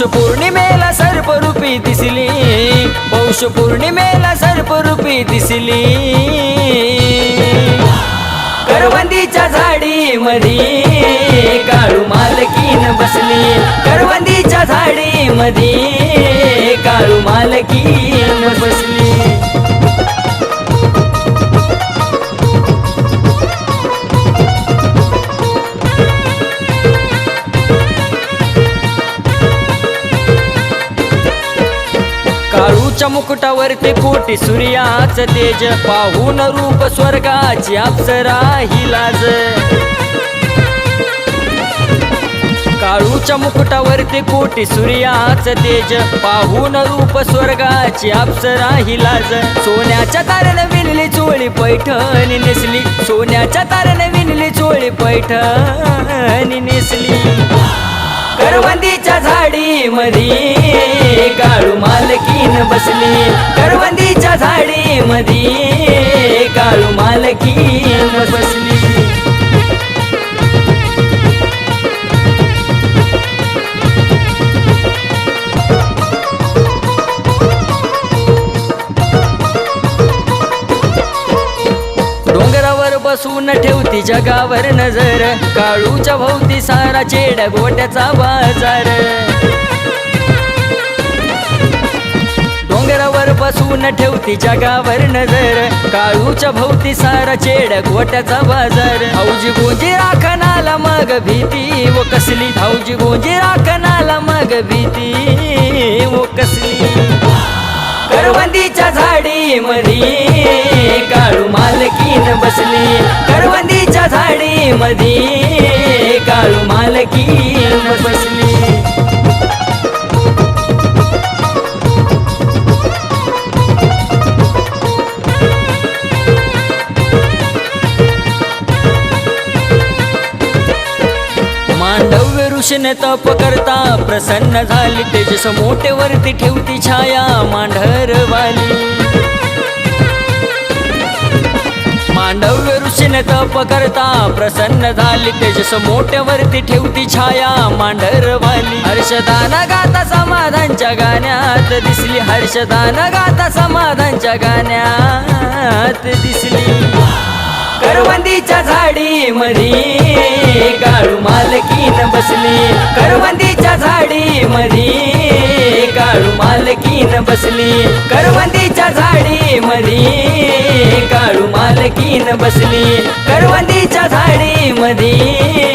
पौष पौर्णिमेला सर्परूपी दिसली. पौष पौर्णिमेला सर्परूपी दिसली. करवंदीच्या झाडी मधी काळू मालकीन बसली. करवंदीच्या झाडी मधी काळू मालकीन काळूच्या मुकुटावरती कोटी सूर्याच तेज. पाहून रूप स्वर्गाची अप्सरा ही लाज. काळूच्या मुकुटावरती कोटी सूर्याच तेज. पाहून रूप स्वर्गाची अप्सरा ही लाज. सोन्याच्या तारेने विणली चोळी पैठणी नेसली. सोन्याच्या तारेने विणली चोळी पैठणी नेसली. करवंदीच्या झाडी मधी काळू मालकीन बसली. करवंदीच्या झाडी मधी काळू मालकीन बसली. बसून ठेवती जगावर नजर. काळूच्या भोवती सारा चेड गोट्याचा बाजार. डोंगरावर बसून ठेवती जगावर नजर. काळूच्या भोवती सारा चेड गोट्याचा बाजार. हौजी गोंजी राखणाला मग भीती व कसली? हौजी गोंजी राखणाला मग भीती व कसली? करवंदीच्या झाडी मधी काळू मालकीन बसली. करवंदीच्या झाडी मधी काळू मालकीन कृष्ण तप करता प्रसन्न झाली. तेजस मोठेवरती ठेवती छाया मांढरवाली मांडव्य ऋषीने तप करता प्रसन्न झाली. तेजस मोठ्यावरती ठेवती छाया मांढरवाली हर्षदान गाता समाधानच्या गाण्यात दिसली. हर्षदान गाता समाधानच्या गाण्यात दिसली. करवंदीच्या झाडी मधी काळू मालकी. बसली. करवंदीच्या झाडी मधी काळू मालकीन बसली. करवंदीच्या झाडी मधी काळू मालकीन बसली. करवंदीच्या झाडी मधी